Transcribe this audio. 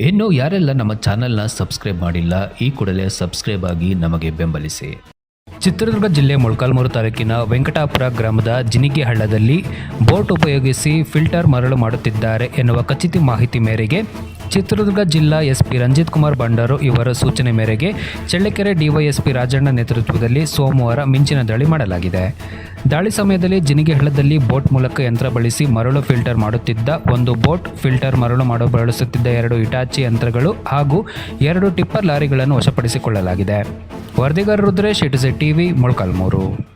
ಇನ್ನು ಯಾರೆಲ್ಲ ನಮ್ಮ ಚಾನೆಲ್ನ ಸಬ್ಸ್ಕ್ರೈಬ್ ಮಾಡಿಲ್ಲ, ಈ ಕೂಡಲೇ ಸಬ್ಸ್ಕ್ರೈಬ್ ಆಗಿ ನಮಗೆ ಬೆಂಬಲಿಸಿ. ಚಿತ್ರದುರ್ಗ ಜಿಲ್ಲೆ ಮೊಳಕಾಲ್ಮೂರು ತಾಲೂಕಿನ ವೆಂಕಟಾಪುರ ಗ್ರಾಮದ ಜಿನಿಗೆ ಹಳ್ಳದಲ್ಲಿ ಬೋಟ್ ಉಪಯೋಗಿಸಿ ಫಿಲ್ಟರ್ ಮರಳು ಮಾಡುತ್ತಿದ್ದಾರೆ ಎನ್ನುವ ಖಚಿತ ಮಾಹಿತಿ ಮೇರೆಗೆ ಚಿತ್ರದುರ್ಗ ಜಿಲ್ಲಾ ಎಸ್ಪಿ ರಂಜಿತ್ ಕುಮಾರ್ ಭಂಡಾರು ಇವರ ಸೂಚನೆ ಮೇರೆಗೆ ಚಳ್ಳಕೆರೆ ಡಿವೈಎಸ್ಪಿ ರಾಜಣ್ಣ ನೇತೃತ್ವದಲ್ಲಿ ಸೋಮವಾರ ಮಿಂಚಿನ ದಾಳಿ ಮಾಡಲಾಗಿದೆ. ದಾಳಿ ಸಮಯದಲ್ಲಿ ಜಿನಿಗೆ ಹಳ್ಳದಲ್ಲಿ ಬೋಟ್ ಮೂಲಕ ಯಂತ್ರ ಬಳಸಿ ಮರಳು ಫಿಲ್ಟರ್ ಮಾಡುತ್ತಿದ್ದ ಒಂದು ಬೋಟ್ ಫಿಲ್ಟರ್ ಮರಳು ಮಾಡಲು ಬಳಸುತ್ತಿದ್ದ ಎರಡು ಇಟಾಚಿ ಯಂತ್ರಗಳು ಹಾಗೂ ಎರಡು ಟಿಪ್ಪರ್ ಲಾರಿಗಳನ್ನು ವಶಪಡಿಸಿಕೊಳ್ಳಲಾಗಿದೆ. ವರದಿಗಾರ ರುದ್ರೇಶ್ ಇಟಿಸಿ ಟಿವಿ ಮೊಳಕಾಲ್ಮೂರು.